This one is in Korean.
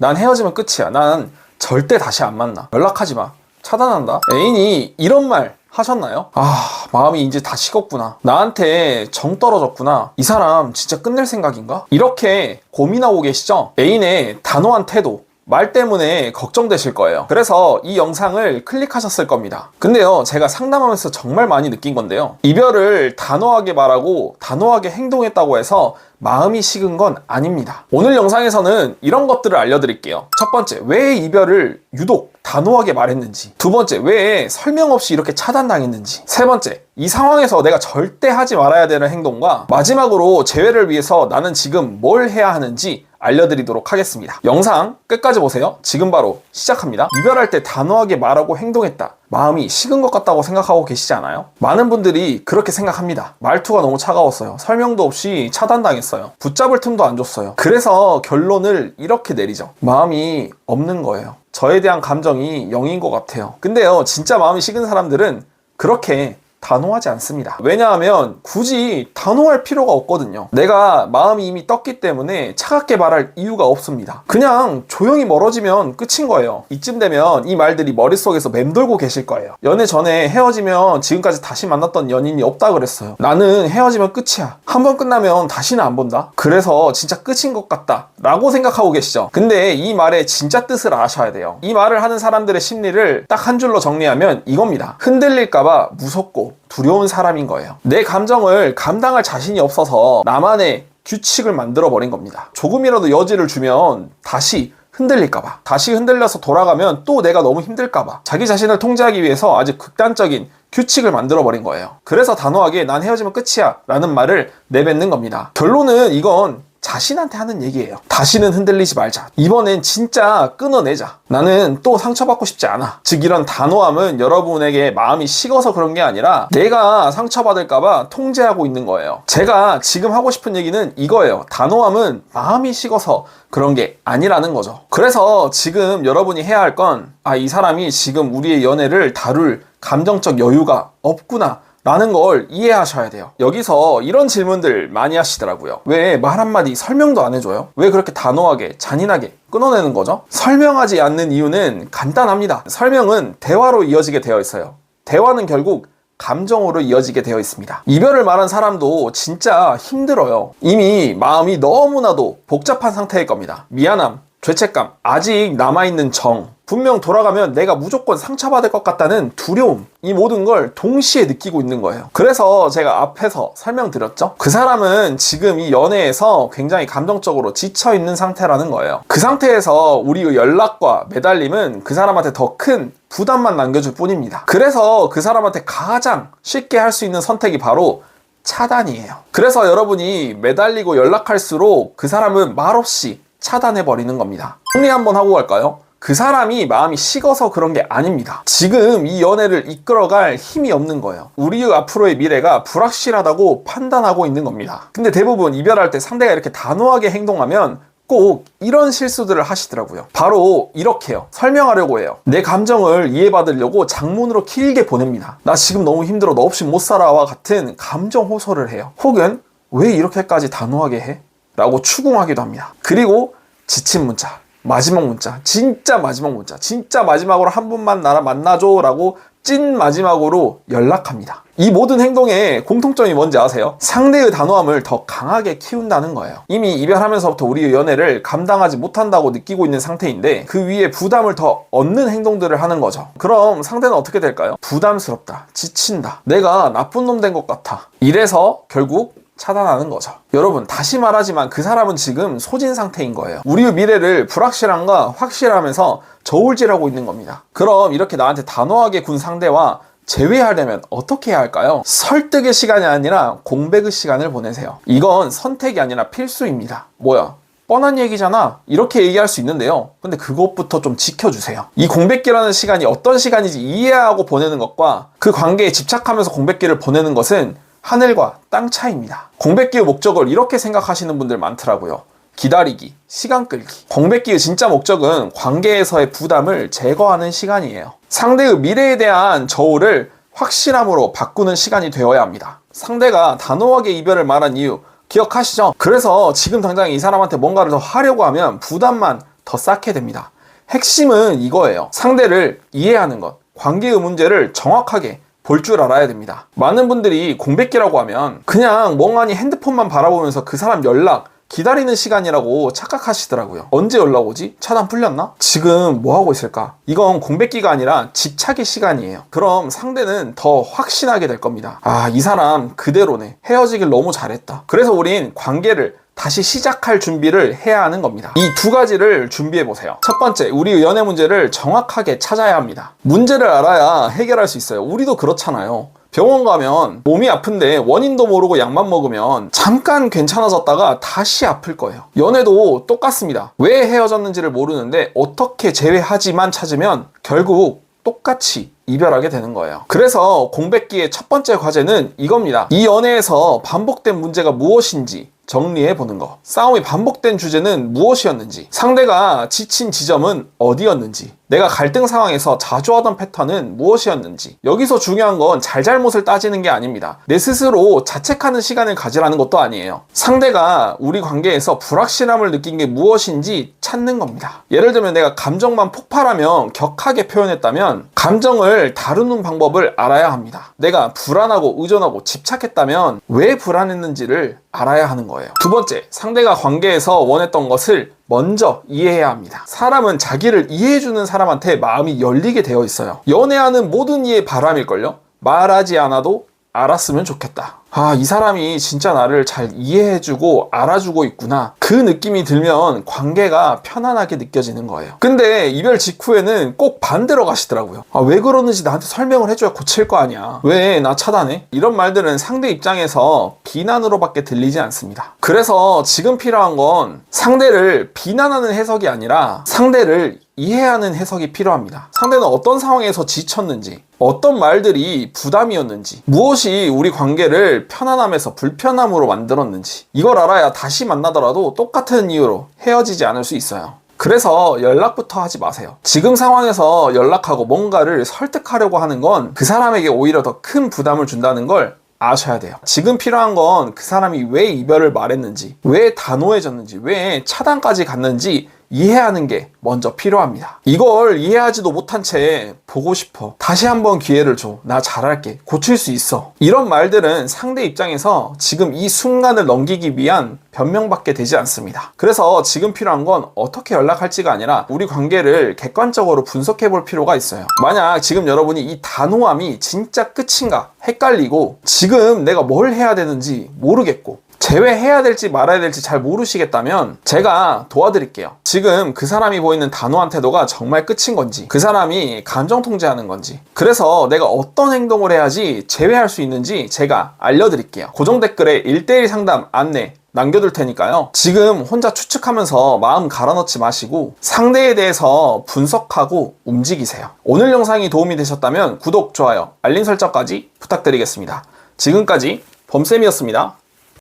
난 헤어지면 끝이야. 난 절대 다시 안 만나. 연락하지 마. 차단한다. 애인이 이런 말 하셨나요? 아, 마음이 이제 다 식었구나. 나한테 정 떨어졌구나. 이 사람 진짜 끝낼 생각인가? 이렇게 고민하고 계시죠? 애인의 단호한 태도. 말 때문에 걱정되실 거예요. 그래서 이 영상을 클릭하셨을 겁니다. 근데요, 제가 상담하면서 정말 많이 느낀 건데요. 이별을 단호하게 말하고 단호하게 행동했다고 해서 마음이 식은 건 아닙니다. 오늘 영상에서는 이런 것들을 알려드릴게요. 첫 번째, 왜 이별을 유독 단호하게 말했는지. 두 번째, 왜 설명 없이 이렇게 차단당했는지. 세 번째, 이 상황에서 내가 절대 하지 말아야 되는 행동과 마지막으로 재회를 위해서 나는 지금 뭘 해야 하는지 알려드리도록 하겠습니다. 영상 끝까지 보세요. 지금 바로 시작합니다. 이별할 때 단호하게 말하고 행동했다. 마음이 식은 것 같다고 생각하고 계시지 않아요? 많은 분들이 그렇게 생각합니다. 말투가 너무 차가웠어요. 설명도 없이 차단당했어요. 붙잡을 틈도 안 줬어요. 그래서 결론을 이렇게 내리죠. 마음이 없는 거예요. 저에 대한 감정이 0인 것 같아요. 근데요, 진짜 마음이 식은 사람들은 그렇게 단호하지 않습니다. 왜냐하면 굳이 단호할 필요가 없거든요. 내가 마음이 이미 떴기 때문에 차갑게 말할 이유가 없습니다. 그냥 조용히 멀어지면 끝인 거예요. 이쯤 되면 이 말들이 머릿속에서 맴돌고 계실 거예요. 연애 전에 헤어지면 지금까지 다시 만났던 연인이 없다 그랬어요. 나는 헤어지면 끝이야. 한 번 끝나면 다시는 안 본다. 그래서 진짜 끝인 것 같다. 라고 생각하고 계시죠. 근데 이 말의 진짜 뜻을 아셔야 돼요. 이 말을 하는 사람들의 심리를 딱 한 줄로 정리하면 이겁니다. 흔들릴까봐 무섭고 두려운 사람인 거예요. 내 감정을 감당할 자신이 없어서 나만의 규칙을 만들어 버린 겁니다. 조금이라도 여지를 주면 다시 흔들릴까봐. 다시 흔들려서 돌아가면 또 내가 너무 힘들까봐. 자기 자신을 통제하기 위해서 아주 극단적인 규칙을 만들어 버린 거예요. 그래서 단호하게 난 헤어지면 끝이야 라는 말을 내뱉는 겁니다. 결론은 이건 자신한테 하는 얘기예요. 다시는 흔들리지 말자. 이번엔 진짜 끊어내자. 나는 또 상처받고 싶지 않아. 즉, 이런 단호함은 여러분에게 마음이 식어서 그런 게 아니라 내가 상처받을까봐 통제하고 있는 거예요. 제가 지금 하고 싶은 얘기는 이거예요. 단호함은 마음이 식어서 그런 게 아니라는 거죠. 그래서 지금 여러분이 해야 할 건, 아, 이 사람이 지금 우리의 연애를 다룰 감정적 여유가 없구나. 라는 걸 이해하셔야 돼요. 여기서 이런 질문들 많이 하시더라고요. 왜 말 한마디 설명도 안 해줘요? 왜 그렇게 단호하게, 잔인하게 끊어내는 거죠? 설명하지 않는 이유는 간단합니다. 설명은 대화로 이어지게 되어 있어요. 대화는 결국 감정으로 이어지게 되어 있습니다. 이별을 말한 사람도 진짜 힘들어요. 이미 마음이 너무나도 복잡한 상태일 겁니다. 미안함, 죄책감, 아직 남아있는 정, 분명 돌아가면 내가 무조건 상처받을 것 같다는 두려움, 이 모든 걸 동시에 느끼고 있는 거예요. 그래서 제가 앞에서 설명드렸죠? 그 사람은 지금 이 연애에서 굉장히 감정적으로 지쳐 있는 상태라는 거예요. 그 상태에서 우리의 연락과 매달림은 그 사람한테 더 큰 부담만 남겨줄 뿐입니다. 그래서 그 사람한테 가장 쉽게 할 수 있는 선택이 바로 차단이에요. 그래서 여러분이 매달리고 연락할수록 그 사람은 말없이 차단해 버리는 겁니다. 정리 한번 하고 갈까요? 그 사람이 마음이 식어서 그런 게 아닙니다. 지금 이 연애를 이끌어갈 힘이 없는 거예요. 우리의 앞으로의 미래가 불확실하다고 판단하고 있는 겁니다. 근데 대부분 이별할 때 상대가 이렇게 단호하게 행동하면 꼭 이런 실수들을 하시더라고요. 바로 이렇게요. 설명하려고 해요. 내 감정을 이해받으려고 장문으로 길게 보냅니다. 나 지금 너무 힘들어. 너 없이 못 살아와 같은 감정 호소를 해요. 혹은 왜 이렇게까지 단호하게 해? 라고 추궁하기도 합니다. 그리고 지친 문자. 마지막 문자, 진짜 마지막 문자, 진짜 마지막으로 한 번만 나랑 만나줘 라고 찐 마지막으로 연락합니다. 이 모든 행동에 공통점이 뭔지 아세요? 상대의 단호함을 더 강하게 키운다는 거예요. 이미 이별하면서부터 우리의 연애를 감당하지 못한다고 느끼고 있는 상태인데 그 위에 부담을 더 얻는 행동들을 하는 거죠. 그럼 상대는 어떻게 될까요? 부담스럽다, 지친다, 내가 나쁜 놈 된 것 같아. 이래서 결국 차단하는 거죠. 여러분, 다시 말하지만 그 사람은 지금 소진 상태인 거예요. 우리의 미래를 불확실함과 확실하면서 저울질하고 있는 겁니다. 그럼 이렇게 나한테 단호하게 군 상대와 재회하려면 어떻게 해야 할까요? 설득의 시간이 아니라 공백의 시간을 보내세요. 이건 선택이 아니라 필수입니다. 뭐야? 뻔한 얘기잖아. 이렇게 얘기할 수 있는데요. 근데 그것부터 좀 지켜주세요. 이 공백기라는 시간이 어떤 시간인지 이해하고 보내는 것과 그 관계에 집착하면서 공백기를 보내는 것은 하늘과 땅 차이입니다. 공백기의 목적을 이렇게 생각하시는 분들 많더라고요. 기다리기, 시간 끌기. 공백기의 진짜 목적은 관계에서의 부담을 제거하는 시간이에요. 상대의 미래에 대한 저울을 확실함으로 바꾸는 시간이 되어야 합니다. 상대가 단호하게 이별을 말한 이유 기억하시죠? 그래서 지금 당장 이 사람한테 뭔가를 더 하려고 하면 부담만 더 쌓게 됩니다. 핵심은 이거예요. 상대를 이해하는 것. 관계의 문제를 정확하게 볼 줄 알아야 됩니다. 많은 분들이 공백기라고 하면 그냥 멍하니 핸드폰만 바라보면서 그 사람 연락 기다리는 시간이라고 착각하시더라고요. 언제 연락 오지? 차단 풀렸나? 지금 뭐 하고 있을까? 이건 공백기가 아니라 집착의 시간이에요. 그럼 상대는 더 확신하게 될 겁니다. 아, 이 사람 그대로네. 헤어지길 너무 잘했다. 그래서 우린 관계를 다시 시작할 준비를 해야 하는 겁니다. 이 두 가지를 준비해 보세요. 첫 번째, 우리 연애 문제를 정확하게 찾아야 합니다. 문제를 알아야 해결할 수 있어요. 우리도 그렇잖아요. 병원 가면 몸이 아픈데 원인도 모르고 약만 먹으면 잠깐 괜찮아졌다가 다시 아플 거예요. 연애도 똑같습니다. 왜 헤어졌는지를 모르는데 어떻게 재회하지만 찾으면 결국 똑같이 이별하게 되는 거예요. 그래서 공백기의 첫 번째 과제는 이겁니다. 이 연애에서 반복된 문제가 무엇인지 정리해 보는 거. 싸움이 반복된 주제는 무엇이었는지, 상대가 지친 지점은 어디였는지, 내가 갈등 상황에서 자주 하던 패턴은 무엇이었는지. 여기서 중요한 건 잘잘못을 따지는 게 아닙니다. 내 스스로 자책하는 시간을 가지라는 것도 아니에요. 상대가 우리 관계에서 불확실함을 느낀 게 무엇인지 찾는 겁니다. 예를 들면 내가 감정만 폭발하면 격하게 표현했다면 감정을 다루는 방법을 알아야 합니다. 내가 불안하고 의존하고 집착했다면 왜 불안했는지를 알아야 하는 거예요. 두 번째, 상대가 관계에서 원했던 것을 먼저 이해해야 합니다. 사람은 자기를 이해해주는 사람한테 마음이 열리게 되어 있어요. 연애하는 모든 이의 바람일걸요? 말하지 않아도 알았으면 좋겠다. 아, 이 사람이 진짜 나를 잘 이해해주고 알아주고 있구나. 그 느낌이 들면 관계가 편안하게 느껴지는 거예요. 근데 이별 직후에는 꼭 반대로 가시더라고요. 아, 왜 그러는지 나한테 설명을 해줘야 고칠 거 아니야. 왜 나 차단해? 이런 말들은 상대 입장에서 비난으로밖에 들리지 않습니다. 그래서 지금 필요한 건 상대를 비난하는 해석이 아니라 상대를 이해하는 해석이 필요합니다. 상대는 어떤 상황에서 지쳤는지, 어떤 말들이 부담이었는지, 무엇이 우리 관계 를 편안함에서 불편함으로 만들었는지, 이걸 알아야 다시 만나더라도 똑같은 이유로 헤어지지 않을 수 있어요. 그래서 연락부터 하지 마세요. 지금 상황에서 연락하고 뭔가를 설득하려고 하는 건 그 사람에게 오히려 더 큰 부담을 준다는 걸 아셔야 돼요. 지금 필요한 건 그 사람이 왜 이별을 말했는지, 왜 단호해졌는지, 왜 차단까지 갔는지 이해하는 게 먼저 필요합니다. 이걸 이해하지도 못한 채 보고 싶어. 다시 한번 기회를 줘. 나 잘할게. 고칠 수 있어. 이런 말들은 상대 입장에서 지금 이 순간을 넘기기 위한 변명밖에 되지 않습니다. 그래서 지금 필요한 건 어떻게 연락할지가 아니라 우리 관계를 객관적으로 분석해 볼 필요가 있어요. 만약 지금 여러분이 이 단호함이 진짜 끝인가 헷갈리고 지금 내가 뭘 해야 되는지 모르겠고 제외해야 될지 말아야 될지 잘 모르시겠다면 제가 도와드릴게요. 지금 그 사람이 보이는 단호한 태도가 정말 끝인 건지, 그 사람이 감정 통제하는 건지, 그래서 내가 어떤 행동을 해야지 제외할 수 있는지 제가 알려드릴게요. 고정 댓글에 1대1 상담 안내 남겨둘 테니까요. 지금 혼자 추측하면서 마음 갈아넣지 마시고 상대에 대해서 분석하고 움직이세요. 오늘 영상이 도움이 되셨다면 구독, 좋아요, 알림 설정까지 부탁드리겠습니다. 지금까지 범쌤이었습니다.